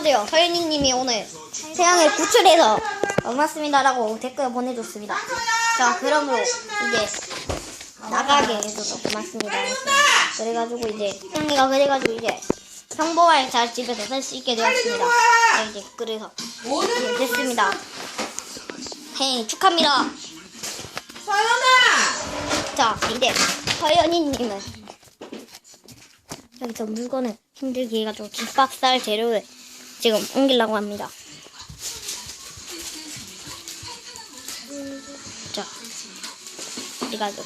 안녕하세요. 서현이님이 오늘 태양을 구출해서 반갑습니다라고 댓글 보내줬습니다. 자, 그러므로 이제 나가게 해줘서 고맙습니다. 그래가지고 이제 형이가 그래가지고 이제 평범하게 잘 집에서 살 수 있게 되었습니다. 자, 이제 그래서 이제 됐습니다. 헤이 축하합니다. 서연아! 자, 이제 서연이님은 여기서 물건을 힘들게 해가지고 김밥 쌀 재료를 지금 옮기려고 합니다. 자, 그래가지고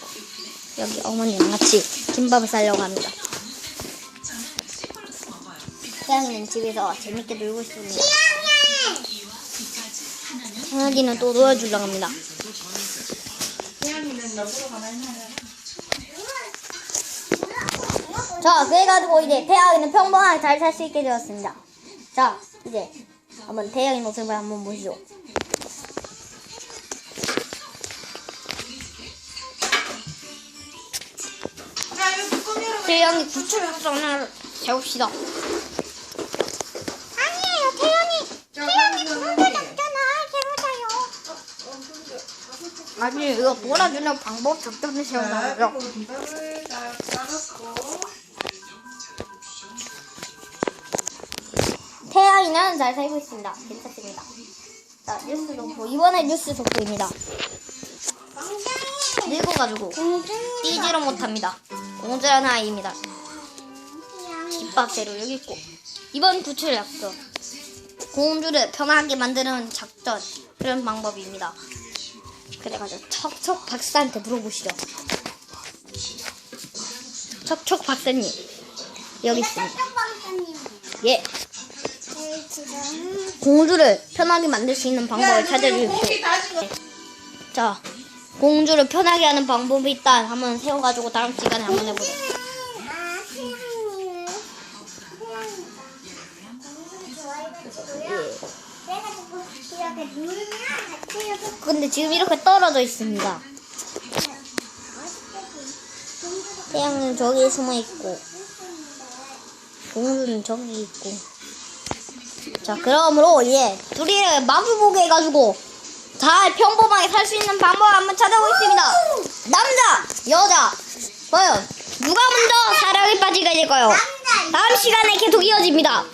여기 어머니랑 같이 김밥을 싸려고 합니다. 태양이는 집에서 재밌게 놀고 있습니다. 태양이는 또 놀아주려고 합니다. 자, 그래가지고 이제 태양이는 평범하게 잘 살 수 있게 되었습니다. 자, 이제 한번 태양이 모습을 한번 보시죠. 태양이 구출학생을 세웁시다. 아니에요, 태양이. 태양이. 아니, 이거 몰아주는 방법 작전을. 태 양이는 잘 살고 있습니다. 괜찮습니다. 자, 뉴스 속보. 이번에 뉴스 속보입니다. 늙어가지고 뛰지를 못합니다. 공주라는 아이입니다. 집밥대로 여기 있고 이번 구출 약속 공주를 편하게 만드는 작전 그런 방법입니다. 그래가지고 척척 박사한테 물어보시죠. 척척 박사님 여기 있습니다. 예. 공주를 편하게 만들 수 있는 방법을 찾아주십시오. 자, 공주를 편하게 하는 방법이 있다. 한번 세워가지고 다음 시간에 한번 해보자. 근데 지금 이렇게 떨어져 있습니다. 태양은 저기에 숨어 있고, 공주는 저기 있고. 자, 그러므로 예, 둘이를 마주보게 해가지고 잘 평범하게 살 수 있는 방법을 한번 찾아보겠습니다. 남자, 여자, 과연 누가 먼저 사랑에 빠지게 될까요? 다음 시간에 계속 이어집니다.